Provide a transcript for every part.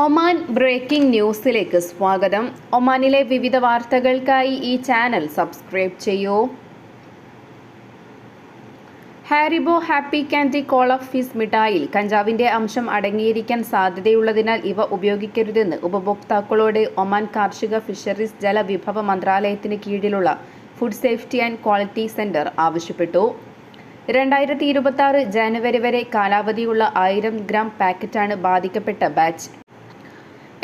Oman breaking ന്യൂസിലേക്ക് സ്വാഗതം. ഒമാനിലെ വിവിധ വാർത്തകൾക്കായി ഈ ചാനൽ സബ്സ്ക്രൈബ് ചെയ്യൂ. Haribo happy candy cola of fizz മിഠായിൽ കഞ്ചാവിന്റെ അംശം അടങ്ങിയിരിക്കാൻ സാധ്യതയുള്ളതിനാൽ ഇവ ഉപയോഗിക്കരുതെന്ന് ഉപഭോക്താക്കളോട് ഒമാൻ കാർഷിക ഫിഷറീസ് ജലവിഭവ മന്ത്രാലയത്തിന് കീഴിലുള്ള food safety and quality centre ആവശ്യപ്പെട്ടു. രണ്ടായിരത്തി ഇരുപത്തി ആറ് ജനുവരി വരെ കാലാവധിയുള്ള ആയിരം ഗ്രാം പാക്കറ്റാണ് ബാധിക്കപ്പെട്ട batch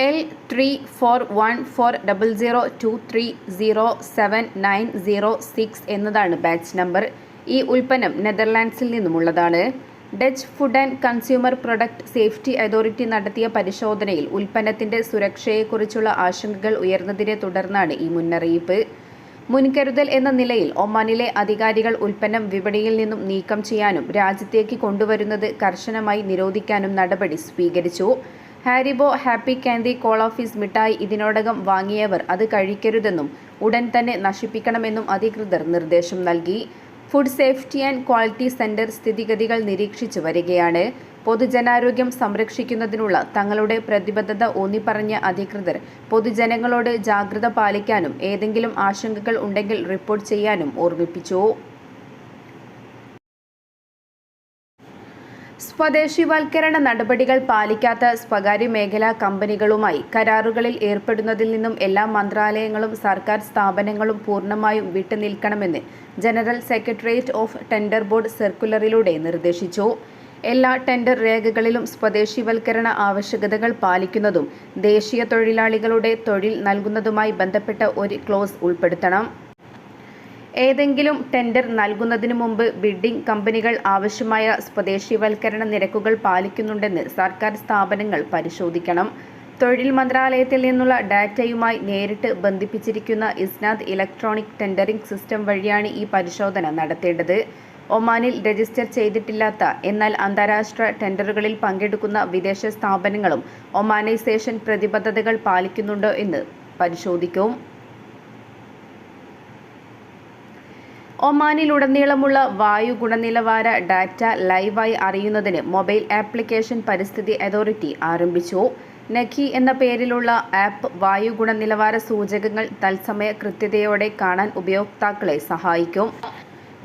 L three four one four double zero two three zero seven nine zero six എന്നതാണ് ബാച്ച് നമ്പർ ഈ ഉൽപ്പന്നം നെതർലാൻഡ്സിൽ നിന്നുമുള്ളതാണ് Dutch food and consumer product safety authority നടത്തിയ പരിശോധനയിൽ ഉൽപ്പന്നത്തിന്റെ സുരക്ഷയെക്കുറിച്ചുള്ള ആശങ്കകൾ ഉയർന്നതിനെ തുടർന്നാണ് ഈ മുന്നറിയിപ്പ്. മുൻകരുതൽ എന്ന നിലയിൽ ഒമാനിലെ അധികാരികൾ ഉൽപ്പന്നം വിപണിയിൽ നിന്നും നീക്കം ചെയ്യാനും രാജ്യത്തേക്ക് കൊണ്ടുവരുന്നത് കർശനമായി നിരോധിക്കാനും നടപടി സ്വീകരിച്ചു. Haribo happy candy cola fizz മിഠായി ഇതിനോടകം വാങ്ങിയവർ അത് കഴിക്കരുതെന്നും ഉടൻ തന്നെ നശിപ്പിക്കണമെന്നും അധികൃതർ നിർദ്ദേശം നൽകി. Food safety and quality centre സ്ഥിതിഗതികൾ നിരീക്ഷിച്ചു വരികയാണ്. പൊതുജനാരോഗ്യം സംരക്ഷിക്കുന്നതിനുള്ള തങ്ങളുടെ പ്രതിബദ്ധത ഊന്നിപ്പറഞ്ഞ അധികൃതർ പൊതുജനങ്ങളോട് ജാഗ്രത പാലിക്കാനും ഏതെങ്കിലും ആശങ്കകൾ ഉണ്ടെങ്കിൽ റിപ്പോർട്ട് ചെയ്യാനും ഓർമ്മിപ്പിച്ചു. സ്വദേശിവൽക്കരണ നടപടികൾ പാലിക്കാത്ത സ്വകാര്യ മേഖലാ കമ്പനികളുമായി കരാറുകളിൽ ഏർപ്പെടുന്നതിൽ നിന്നും എല്ലാ മന്ത്രാലയങ്ങളും സർക്കാർ സ്ഥാപനങ്ങളും പൂർണമായും വിട്ടുനിൽക്കണമെന്ന് general secretariat of tender board സർക്കുലറിലൂടെ നിർദ്ദേശിച്ചു. എല്ലാ ടെൻഡർ രേഖകളിലും സ്വദേശിവൽക്കരണ ആവശ്യകതകൾ പാലിക്കുന്നതും ദേശീയ തൊഴിലാളികളുടെ തൊഴിൽ നൽകുന്നതുമായി ബന്ധപ്പെട്ട ഒരു ക്ലോസ് ഉൾപ്പെടുത്തണം. ഏതെങ്കിലും ടെൻഡർ നൽകുന്നതിനു മുമ്പ് ബിഡ്ഡിംഗ് കമ്പനികൾ ആവശ്യമായ സ്വദേശീവൽക്കരണ നിരക്കുകൾ പാലിക്കുന്നുണ്ടെന്ന് സർക്കാർ സ്ഥാപനങ്ങൾ പരിശോധിക്കണം. തൊഴിൽ മന്ത്രാലയത്തിൽ നിന്നുള്ള ഡാറ്റയുമായി നേരിട്ട് ബന്ധിപ്പിച്ചിരിക്കുന്ന ഇസ്നാദ് ഇലക്ട്രോണിക് ടെൻഡറിംഗ് സിസ്റ്റം വഴിയാണ് ഈ പരിശോധന നടത്തേണ്ടത്. ഒമാനിൽ രജിസ്റ്റർ ചെയ്തിട്ടില്ലാത്ത എന്നാൽ അന്താരാഷ്ട്ര ടെൻഡറുകളിൽ പങ്കെടുക്കുന്ന വിദേശ സ്ഥാപനങ്ങളും ഒമാനൈസേഷൻ പ്രതിബദ്ധതകൾ പാലിക്കുന്നുണ്ടോ എന്ന് പരിശോധിക്കും. ഒമാനിലുടനീളമുള്ള വായു ഗുണനിലവാര ഡാറ്റ ലൈവായി അറിയുന്നതിന് മൊബൈൽ ആപ്ലിക്കേഷൻ പരിസ്ഥിതി അതോറിറ്റി ആരംഭിച്ചു. നഖി എന്ന പേരിലുള്ള ആപ്പ് വായു ഗുണനിലവാര സൂചകങ്ങൾ തത്സമയ കൃത്യതയോടെ കാണാൻ ഉപയോക്താക്കളെ സഹായിക്കും.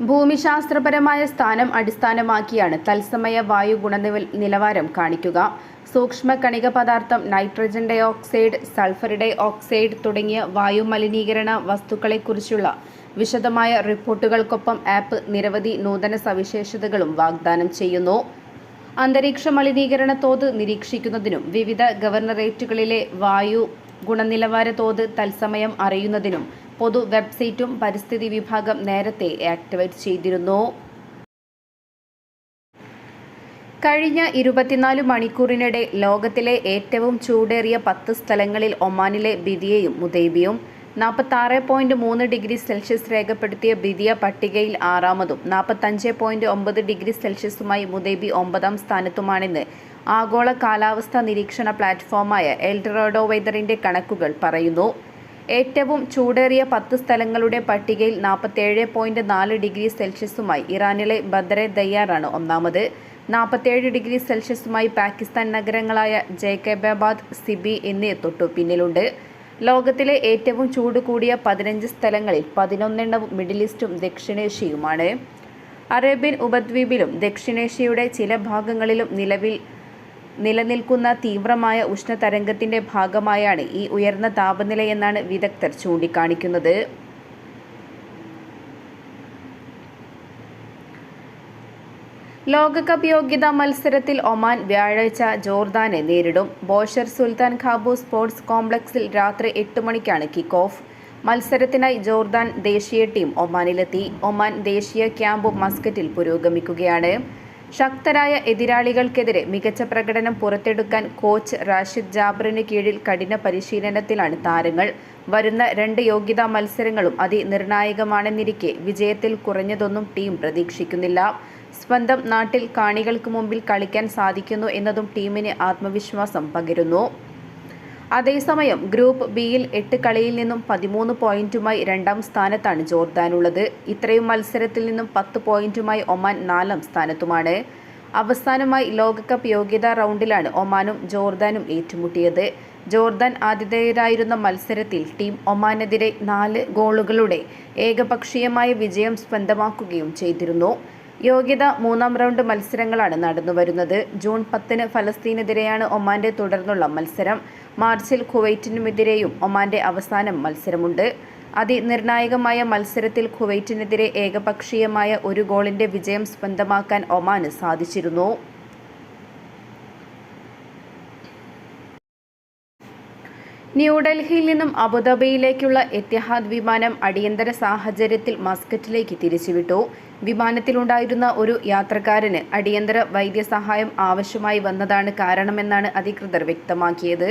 ഭൂമിശാസ്ത്രപരമായ സ്ഥാനം അടിസ്ഥാനമാക്കിയാണ് തത്സമയ വായു ഗുണനില നിലവാരം കാണിക്കുക. സൂക്ഷ്മ കണിക പദാർത്ഥം nitrogen dioxide sulphur dioxide തുടങ്ങിയ വായു മലിനീകരണ വസ്തുക്കളെക്കുറിച്ചുള്ള വിശദമായ റിപ്പോർട്ടുകൾക്കൊപ്പം ആപ്പ് നിരവധി നൂതന സവിശേഷതകളും വാഗ്ദാനം ചെയ്യുന്നു. അന്തരീക്ഷ മലിനീകരണ തോത് നിരീക്ഷിക്കുന്നതിനും വിവിധ ഗവർണറേറ്റുകളിലെ വായു ഗുണനിലവാര തോത് തത്സമയം അറിയുന്നതിനും പൊതു വെബ്സൈറ്റും പരിസ്ഥിതി വിഭാഗം നേരത്തെ ആക്ടിവേറ്റ് ചെയ്തിരുന്നു. കഴിഞ്ഞ ഇരുപത്തിനാല് മണിക്കൂറിനിടെ ലോകത്തിലെ ഏറ്റവും ചൂടേറിയ പത്ത് സ്ഥലങ്ങളിൽ ഒമാനിലെ ബിദിയയും മുദൈബിയും നാൽപ്പത്താറ് പോയിന്റ് മൂന്ന് ഡിഗ്രി സെൽഷ്യസ് രേഖപ്പെടുത്തിയ ബിദിയ പട്ടികയിൽ ആറാമതും നാൽപ്പത്തഞ്ച് പോയിന്റ് ഒമ്പത് ഡിഗ്രി സെൽഷ്യസുമായി മുദൈബി ഒമ്പതാം സ്ഥാനത്തുമാണെന്ന് ആഗോള കാലാവസ്ഥാ നിരീക്ഷണ പ്ലാറ്റ്ഫോമായ എൽഡറോഡോ വെതറിന്റെ കണക്കുകൾ പറയുന്നു. ഏറ്റവും ചൂടേറിയ പത്ത് സ്ഥലങ്ങളുടെ പട്ടികയിൽ നാൽപ്പത്തേഴ് പോയിന്റ് നാല് ഡിഗ്രി സെൽഷ്യസുമായി ഇറാനിലെ ബദ്രെ ദയ്യാറാണ് ഒന്നാമത്. നാൽപ്പത്തേഴ് ഡിഗ്രി സെൽഷ്യസുമായി പാകിസ്ഥാൻ നഗരങ്ങളായ ജേക്കബാബാദ് സിബി എന്നീ തൊട്ടു പിന്നിലുണ്ട്. ലോകത്തിലെ ഏറ്റവും ചൂട് കൂടിയ പതിനഞ്ച് സ്ഥലങ്ങളിൽ പതിനൊന്നെണ്ണവും മിഡിൽ ഈസ്റ്റും ദക്ഷിണേഷ്യയുമാണ്. അറേബ്യൻ ഉപദ്വീപിലും ദക്ഷിണേഷ്യയുടെ ചില ഭാഗങ്ങളിലും നിലവിൽ നിലനിൽക്കുന്ന തീവ്രമായ ഉഷ്ണതരംഗത്തിന്റെ ഭാഗമായാണ് ഈ ഉയർന്ന താപനിലയെന്നാണ് വിദഗ്ധർ ചൂണ്ടിക്കാണിക്കുന്നത്. ലോകകപ്പ് യോഗ്യതാ മത്സരത്തിൽ ഒമാൻ വ്യാഴാഴ്ച ജോർദാനെ നേരിടും. ബോഷർ സുൽത്താൻ ഖാബു സ്പോർട്സ് കോംപ്ലക്സിൽ രാത്രി എട്ട് മണിക്കാണ് കിക്ക് ഓഫ് മത്സരത്തിനായി ജോർദാൻ ദേശീയ ടീം ഒമാനിലെത്തി. ഒമാൻ ദേശീയ ക്യാമ്പ് മസ്കറ്റിൽ പുരോഗമിക്കുകയാണ്. ശക്തരായ എതിരാളികൾക്കെതിരെ മികച്ച പ്രകടനം പുറത്തെടുക്കാൻ കോച്ച് റാഷിദ് ജാബറിന് കീഴിൽ കഠിന പരിശീലനത്തിലാണ് താരങ്ങൾ. വരുന്ന രണ്ട് യോഗ്യതാ മത്സരങ്ങളും അതിനിർണായകമാണെന്നിരിക്കെ വിജയത്തിൽ കുറഞ്ഞതൊന്നും ടീം പ്രതീക്ഷിക്കുന്നില്ല. സ്വന്തം നാട്ടിൽ കാണികൾക്ക് മുമ്പിൽ കളിക്കാൻ സാധിക്കുന്നു എന്നതും ടീമിന് ആത്മവിശ്വാസം പകരുന്നു. അതേസമയം ഗ്രൂപ്പ് ബിയിൽ എട്ട് കളിയിൽ നിന്നും പതിമൂന്ന് പോയിന്റുമായി രണ്ടാം സ്ഥാനത്താണ് ജോർദാനുള്ളത്. ഇത്രയും മത്സരത്തിൽ നിന്നും പത്ത് പോയിന്റുമായി ഒമാൻ നാലാം സ്ഥാനത്തുമാണ്. അവസാനമായി ലോകകപ്പ് യോഗ്യതാ റൗണ്ടിലാണ് ഒമാനും ജോർദാനും ഏറ്റുമുട്ടിയത്. ജോർദാൻ ആതിഥേയരായിരുന്ന മത്സരത്തിൽ ടീം ഒമാനെതിരെ നാല് ഗോളുകളുടെ ഏകപക്ഷീയമായ വിജയം സ്വന്തമാക്കുകയും ചെയ്തിരുന്നു. യോഗ്യത മൂന്നാം റൗണ്ട് മത്സരങ്ങളാണ് നടന്നുവരുന്നത് ജൂൺ പത്തിന് ഫലസ്തീനെതിരെയാണ് ഒമാന്റെ തുടർന്നുള്ള മത്സരം. മാർച്ചിൽ കുവൈറ്റിനുമെതിരെയും ഒമാന്റെ അവസാനം മത്സരമുണ്ട്. അതിനിർണായകമായ മത്സരത്തിൽ കുവൈറ്റിനെതിരെ ഏകപക്ഷീയമായ ഒരു ഗോളിന്റെ വിജയം സ്വന്തമാക്കാൻ ഒമാന് സാധിച്ചിരുന്നു. ന്യൂഡൽഹിയിൽ നിന്നും അബുദാബിയിലേക്കുള്ള എത്തിഹാദ് വിമാനം അടിയന്തര സാഹചര്യത്തിൽ മസ്കറ്റിലേക്ക് തിരിച്ചുവിട്ടു. വിമാനത്തിലുണ്ടായിരുന്ന ഒരു യാത്രക്കാരന് അടിയന്തര വൈദ്യസഹായം ആവശ്യമായി വന്നതാണ് കാരണമെന്നാണ് അധികൃതർ വ്യക്തമാക്കിയത്.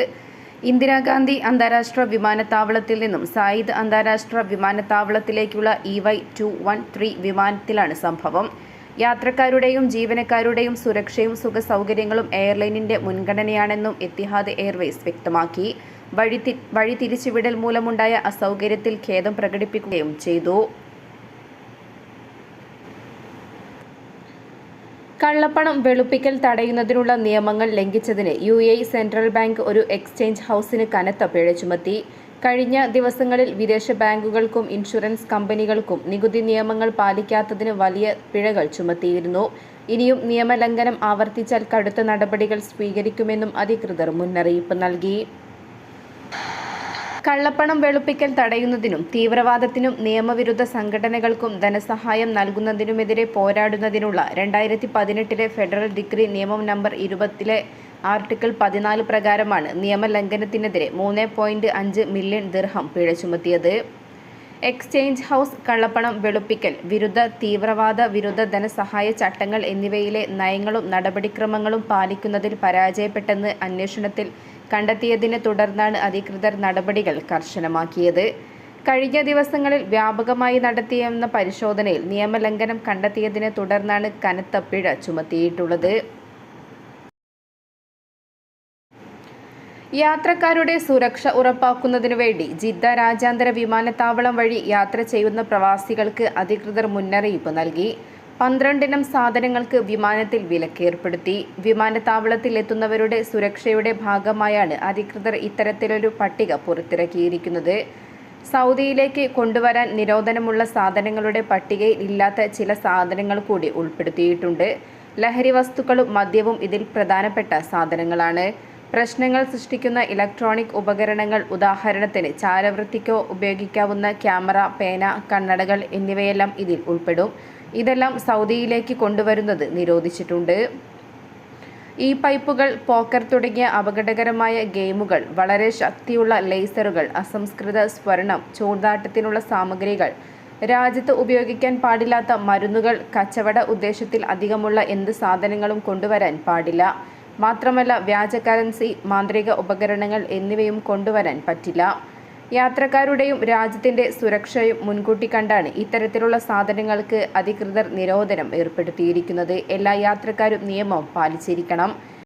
ഇന്ദിരാഗാന്ധി അന്താരാഷ്ട്ര വിമാനത്താവളത്തിൽ നിന്നും സായിദ് അന്താരാഷ്ട്ര വിമാനത്താവളത്തിലേക്കുള്ള E Y two one three വിമാനത്തിലാണ് സംഭവം. യാത്രക്കാരുടെയും ജീവനക്കാരുടെയും സുരക്ഷയും സുഖസൗകര്യങ്ങളും എയർലൈനിന്റെ മുൻഗണനയാണെന്നും എത്തിഹാദ് എയർവേസ് വ്യക്തമാക്കി. വഴി വഴി മൂലമുണ്ടായ അസൗകര്യത്തിൽ ഖേദം പ്രകടിപ്പിക്കുകയും ചെയ്തു. കള്ളപ്പണം വെളുപ്പിക്കൽ തടയുന്നതിനുള്ള നിയമങ്ങൾ ലംഘിച്ചതിന് യു എ സെൻട്രൽ ബാങ്ക് ഒരു എക്സ്ചേഞ്ച് ഹൗസിന് കനത്ത പിഴ ചുമത്തി. കഴിഞ്ഞ ദിവസങ്ങളിൽ വിദേശ ബാങ്കുകൾക്കും ഇൻഷുറൻസ് കമ്പനികൾക്കും നികുതി നിയമങ്ങൾ പാലിക്കാത്തതിന് വലിയ പിഴകൾ ചുമത്തിയിരുന്നു. ഇനിയും നിയമലംഘനം ആവർത്തിച്ചാൽ കടുത്ത നടപടികൾ സ്വീകരിക്കുമെന്നും അധികൃതർ മുന്നറിയിപ്പ് നൽകി. കള്ളപ്പണം വെളുപ്പിക്കൽ തടയുന്നതിനും തീവ്രവാദത്തിനും നിയമവിരുദ്ധ സംഘടനകൾക്കും ധനസഹായം നൽകുന്നതിനുമെതിരെ പോരാടുന്നതിനുള്ള രണ്ടായിരത്തി പതിനെട്ടിലെ ഫെഡറൽ ഡിഗ്രി നിയമം നമ്പർ ഇരുപത്തിലെ ആർട്ടിക്കിൾ പതിനാല് പ്രകാരമാണ് നിയമലംഘനത്തിനെതിരെ മൂന്ന് പോയിന്റ് അഞ്ച് മില്യൺ ദിർഹം പിഴ ചുമത്തിയത്. എക്സ്ചേഞ്ച് ഹൗസ് കള്ളപ്പണം വെളുപ്പിക്കൽ വിരുദ്ധ തീവ്രവാദ വിരുദ്ധ ധനസഹായ ചട്ടങ്ങൾ എന്നിവയിലെ നയങ്ങളും നടപടിക്രമങ്ങളും പാലിക്കുന്നതിൽ പരാജയപ്പെട്ടെന്ന് അന്വേഷണത്തിൽ കണ്ടെത്തിയതിനെ തുടർന്നാണ് അധികൃതർ നടപടികൾ കർശനമാക്കിയത്. കഴിഞ്ഞ ദിവസങ്ങളിൽ വ്യാപകമായി നടത്തിയെന്ന പരിശോധനയിൽ നിയമലംഘനം കണ്ടെത്തിയതിനെ തുടർന്നാണ് കനത്ത പിഴ ചുമത്തിയിട്ടുള്ളത്. യാത്രക്കാരുടെ സുരക്ഷ ഉറപ്പാക്കുന്നതിനു വേണ്ടി ജിദ്ദ രാജ്യാന്തര വിമാനത്താവളം വഴി യാത്ര ചെയ്യുന്ന പ്രവാസികൾക്ക് അധികൃതർ മുന്നറിയിപ്പ് നൽകി. പന്ത്രണ്ടിനം സാധനങ്ങൾക്ക് വിമാനത്തിൽ വിലക്കേർപ്പെടുത്തി. വിമാനത്താവളത്തിൽ എത്തുന്നവരുടെ സുരക്ഷയുടെ ഭാഗമായാണ് അധികൃതർ ഇത്തരത്തിലൊരു പട്ടിക പുറത്തിറക്കിയിരിക്കുന്നത്. സൗദിയിലേക്ക് കൊണ്ടുവരാൻ നിരോധനമുള്ള സാധനങ്ങളുടെ പട്ടികയിൽ ഇല്ലാത്ത ചില സാധനങ്ങൾ കൂടി ഉൾപ്പെടുത്തിയിട്ടുണ്ട്. ലഹരി വസ്തുക്കളും മദ്യവും ഇതിൽ പ്രധാനപ്പെട്ട സാധനങ്ങളാണ്. പ്രശ്നങ്ങൾ സൃഷ്ടിക്കുന്ന ഇലക്ട്രോണിക് ഉപകരണങ്ങൾ ഉദാഹരണത്തിന് ചാരവൃത്തിക്കോ ഉപയോഗിക്കാവുന്ന ക്യാമറ പേന കണ്ണടകൾ എന്നിവയെല്ലാം ഇതിൽ ഉൾപ്പെടും. ഇതെല്ലാം സൗദിയിലേക്ക് കൊണ്ടുവരുന്നത് നിരോധിച്ചിട്ടുണ്ട്. ഈ പൈപ്പുകൾ പോക്കർ തുടങ്ങിയ അപകടകരമായ ഗെയിമുകൾ വളരെ ശക്തിയുള്ള ലേസറുകൾ അസംസ്കൃത സ്വർണം ചൂതാട്ടത്തിനുള്ള സാമഗ്രികൾ രാജ്യത്ത് ഉപയോഗിക്കാൻ പാടില്ലാത്ത മരുന്നുകൾ കച്ചവട ഉദ്ദേശത്തിൽ അധികമുള്ള എന്ത് സാധനങ്ങളും കൊണ്ടുവരാൻ പാടില്ല. മാത്രമല്ല വ്യാജ കറൻസി മാന്ത്രിക ഉപകരണങ്ങൾ എന്നിവയും കൊണ്ടുവരാൻ പറ്റില്ല. യാത്രക്കാരുടെയും രാജ്യത്തിന്റെ സുരക്ഷയും മുൻകൂട്ടി കണ്ടാണ് ഇത്തരത്തിലുള്ള സാധനങ്ങൾക്ക് അധികൃതർ നിരോധനം ഏർപ്പെടുത്തിയിരിക്കുന്നത്. എല്ലാ യാത്രക്കാരും നിയമം പാലിച്ചിരിക്കണം.